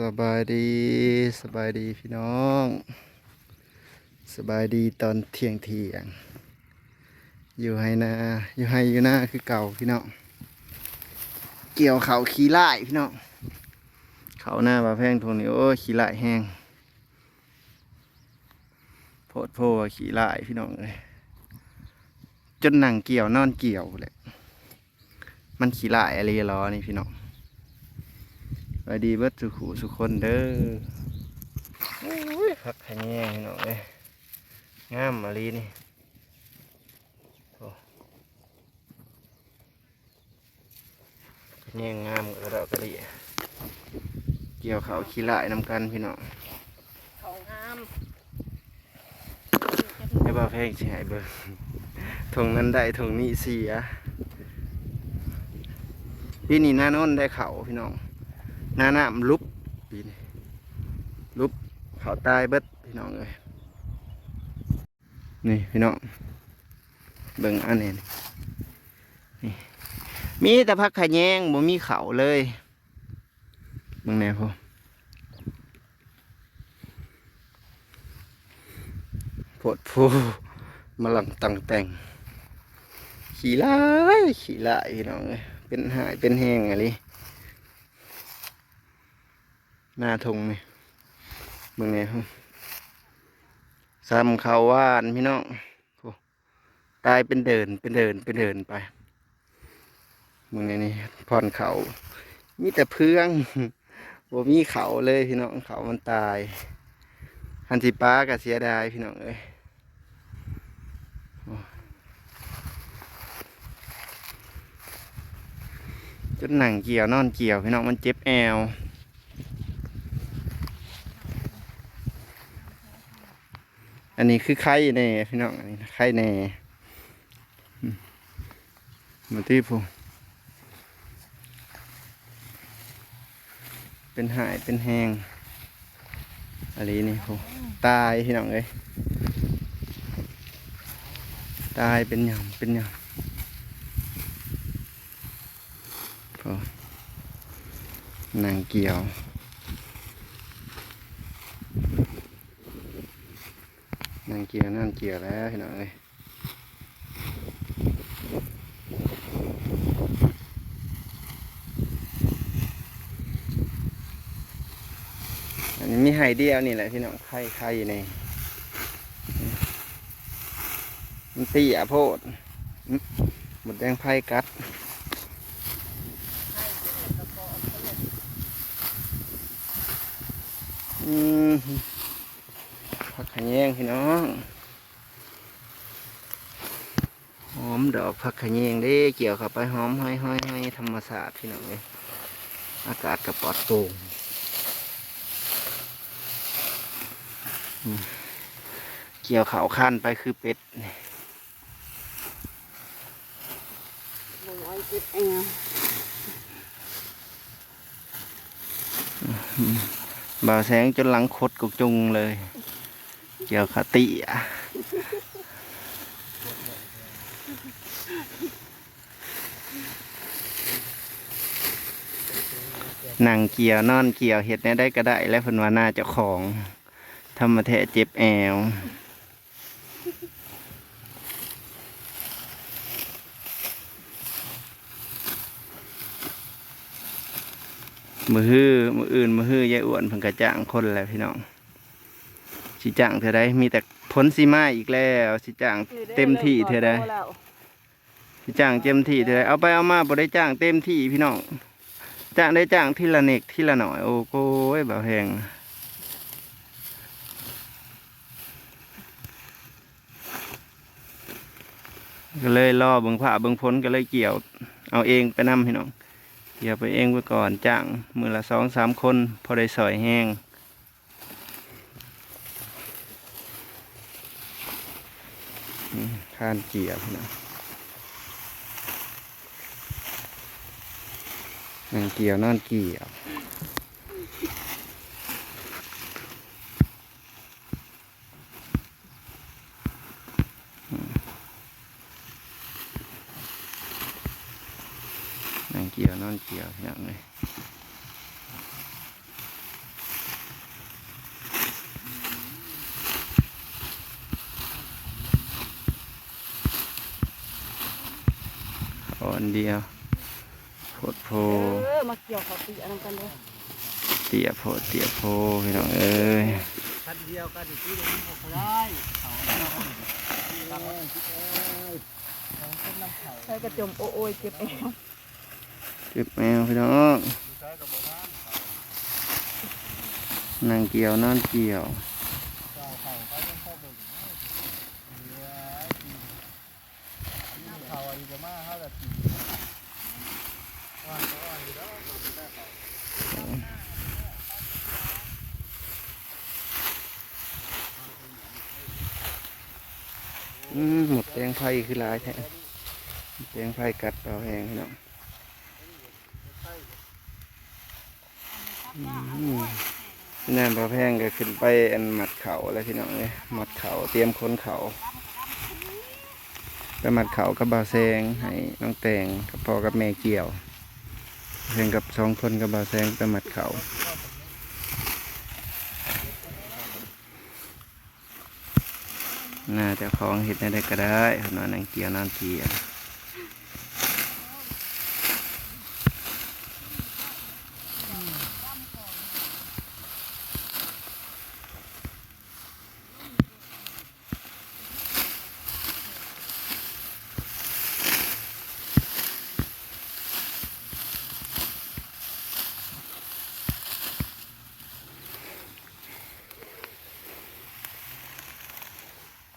สบายดีสบายดีพี่น้อง สบายดีตอนเที่ยงเที่ยง อยู่ให้นาอยู่ให้อยู่หน้าคือเก่าพี่น้อง เกี่ยวเขาขี้ไล่พี่น้อง เขาหน้าบาแพงทงนี้โอ้ขี้ไล่แห้งโพดโพขี้ไล่พี่น้องเลยจนหนังเกี่ยวนอนเกี่ยวเลยมันขี้ไล่อะไรล้อนี่พี่น้อง สวัสดีเบิดสุขูสุกคนเด้อโอ้ยพักขะแยงพี่น้องเอ้ยงามมาลีนี่โอ้ขะแยงงามกระดอกกระดิ่เกี่ยวเขาวขี้ลายนำกันพี่น้องเขางามให้บ่าวเพลงสิให้เบิ่งทงนั้นได้ทงนี้เสียพี่นี่หน้าโน้นได้เขาพี่น้อง หน้าหน้ามันลุบปีนี้ลุบเขาตายเบิดพี่น้องเลยนี่พี่น้องเบิ่งอันนี้นี่มีแต่พักขะแยงบ่มีเขาเลยเบิ่งแน่พ่อปวดผู้มาลังตังแต่ง ขี่ไล่ขี่ไล่พี่น้องเลยเป็นหายเป็นแห้งอะไร หน้าทงนี่เบิ่งไงครับซ้ำเขาว่านพี่น้องตายเป็นเดินเป็นเดินเป็นเดินไปเบิ่งไงนี่ผ่อนเขามีแต่เพื่องบ่มีเขาเลยพี่น้องเขามันตายฮันสิป้าก็เสียดายพี่น้องเอ้ยจนหนังเกี่ยวนอนเกี่ยวพี่น้องมันเจ็บแอว อันนี้คือไข่แน่พี่น้อง อันนี้ไข่แน่มมาที่ผู้เป็นหายเป็นแหงอะไรนี่ผู้ตายพี่น้องเลยตายเป็นหยำเป็นหยำพอ นางเกี่ยว นั่งเกียร์นั่งเกียร์แล้วพี่น้องเอ้ยอันนี้มีไฮเดียวนี่แหละพี่น้องไข่ไข่นี่มันตีอะโพดหมดแดงไพ่กัดอืม แยงพี่น้องหอมดอกผักขยงเด้เกี่ยวเข้าไปหอมห้อยห้อยห้อยธรรมศาสตร์พี่น้องเลยอากาศกระปอดโปร่งเกี่ยวเขาขั้นไปคือเป็ดเบแอวบ่าวแสงจนหลังคดกุกจุงเลย เกี่ยวขาติอะนั่งเกี่ยวนอนเกี่ยวเห็ดแหน่ได้ก็ได้ และเพิ่นวานาเจะของธรรมแทะเจ็บแอวมือฮื้อมืออื่นมือฮื้อยายอ้วนเพิ่นกระจ้างคนแล้วพี่น้อง สิจ้างเธอได้มีแต่พ้นสีไมาอีกแล้วสิจ้างเต็มที่เธอได้สิจ้างเต็มที่เธอได้เอาไปเอามาบ่ได้จ้างเต็มที่พี่น้องจ้างได้จ้างทีละเนกทีละหน่อยโอ้โหแบบแพงก็เลยรอเบิ่งผ้าเบิ่งพ้นก็เลยเกี่ยว เอาเองไปนำพี่น้องเกี่ยวไปเองไว้ก่อนจ้างมือละสองสามคน พอได้สอยแห้ง ข้านเกี่ยวนะนั่งเกี่ยวนอนเกี่ยวนั่งเกี่ยวนอนเกี่ยวอย่างเเดียวโพดโพเออมาเกี่ยวเขาตีอันนั้นกันเลยเตียโพดเตียโพพี่น้องเอ้ยคันเดียวกันอีกทีเดียวมันก็ได้เขาตั้งไว้ที่เอ้ยของต้นน้ำเขาใช้กระจมโอโอยเก็บเองเก็บแมวพี่น้องใช้กับโบราณเขานางเกี่ยวนอนเกี่ยว เจ้าเขาเขายังเข้าเบิ่งเหลือกินกินเขาอายุประมาณเท่าไหร่กินว่านก็ว่านอยู่แล้วเราไม่ได้เขา อืมหมดแดง ไฟคือลายแท้หมดแดงไฟกัดเราแหงพี่น้องอืมพี่นั่นพอแพงก็ขึ้นไปอันหมัดเขาแล้วพี่น้องเลยหมัดเขาเตรียมค้นเขาไปหมัดเขากับบ่าวแซงให้น้องแตงกับพ่อกับแม่เกี่ยวเพียงกับสองคนกับบ่าวแซงไปหมัดเขา น่าจะของเห็ดได้ก็ได้นอนนังเกียวนอนเกียว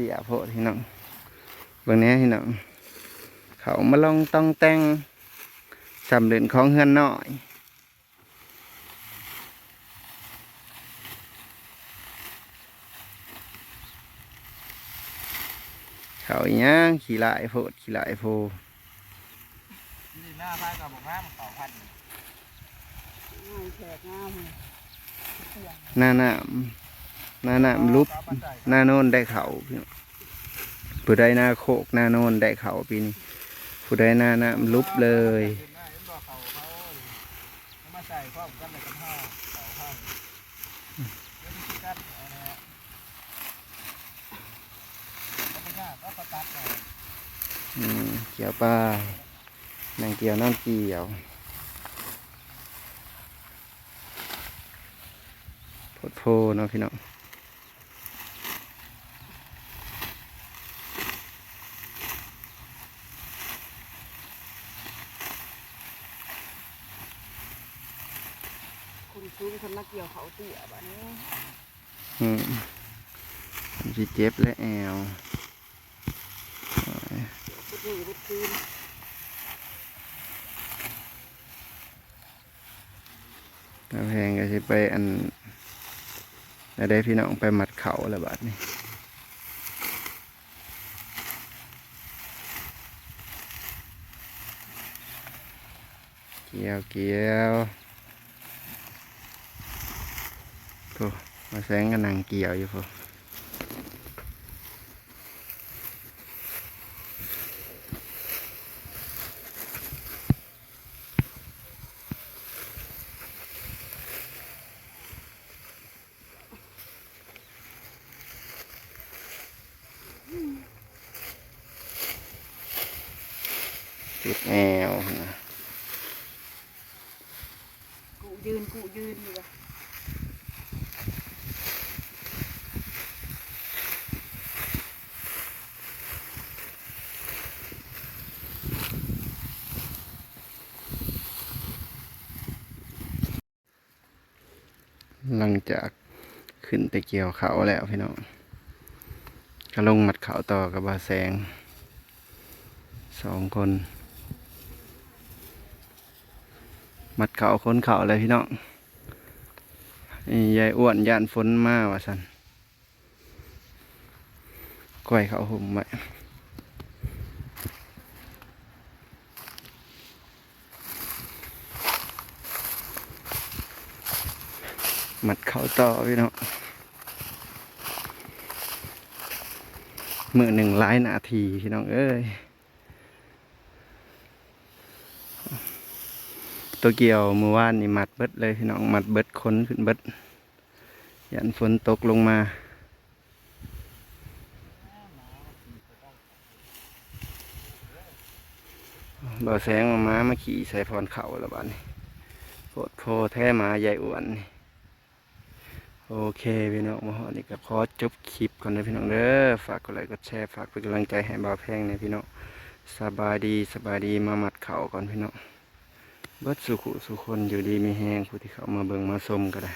ตี่ยโพดพี่น้องเบางแหนี้พี่น้องเขามาลองต้องแต่งสำเร็จของเฮือนน้อยเขาอีหยังขี่ลายโพดขี่ลายโพนี่หน้าพายกับบอกน้ำเขาพันง่ายแขกง่ายเลยหน้าหน้า หน้าหน้าลุบหน้าโน่นได้เขาพี่ผู้ใดหน้าโคกหน้าโน่นได้เขาปีนี้ผู้ใดหน้าหน้าลุบเลยเขาเขาเอามาใส่พร้อมกันในกันห้าเขาห้าเดี๋ยวที่กันเอาแล้วก็หน้าก็ประตัดหน่อยอืมเกี่ยวป้ายนางเกี่ยวน้องเกี่ยวโพดโพเนาะพี่น้อง คุณซื้อคนมาเกี่ยวเขาตีอะบ้านี้อืมมันสิเจ็บและแอวพุดมือพุดคืนตาแพงก็สิไปอันแล้วได้พี่น้องไปมัดเขาแล้วบาดนี้เกี่ยวเกี่ยว โอ้มาแสงกันนางเกี่ยวอยู่พอติดแอวนะกูยืนกูยืนอยู่ หลังจากขึ้นไปเกี่ยวเขาแล้วพี่น้องก็ลงมัดเขาต่อกับบาแสงสองคนมัดเขาคนเขาเลยพี่น้องยายอ้วนย่านฝนมาว่าสันก้อยเขาหุ่มไว้ หมัดเขาต่อพี่น้องมือหนึ่งหลายนาทีพี่น้องเอ้ยตัวเกี่ยวมือว่านนี่หมัดเบิดเลยพี่น้องหมัดเบิดค้นขึ้นเบิดยันฝนตกลงมาบ่แสงมาม้ามาขี่ใส่พรเข่าแล้วบัดนี้โคตรโพแท้มาใหญ่อ้วนนี่ โอเคพี่น้องมาหอนี่ก็ขอจบคลิปก่อนนะพี่น้องเด้อฝากกดไลค์กดแชร์ฝากเป็นกำลังใจให้บ่าวแพงนะพี่น้องสบายดีสบายดีมาหมัดเข่าก่อนพี่น้องเบิดสุขุสุคนอยู่ดีมีแหงผู้ที่เขามาเบิ่งมาชมก็ได้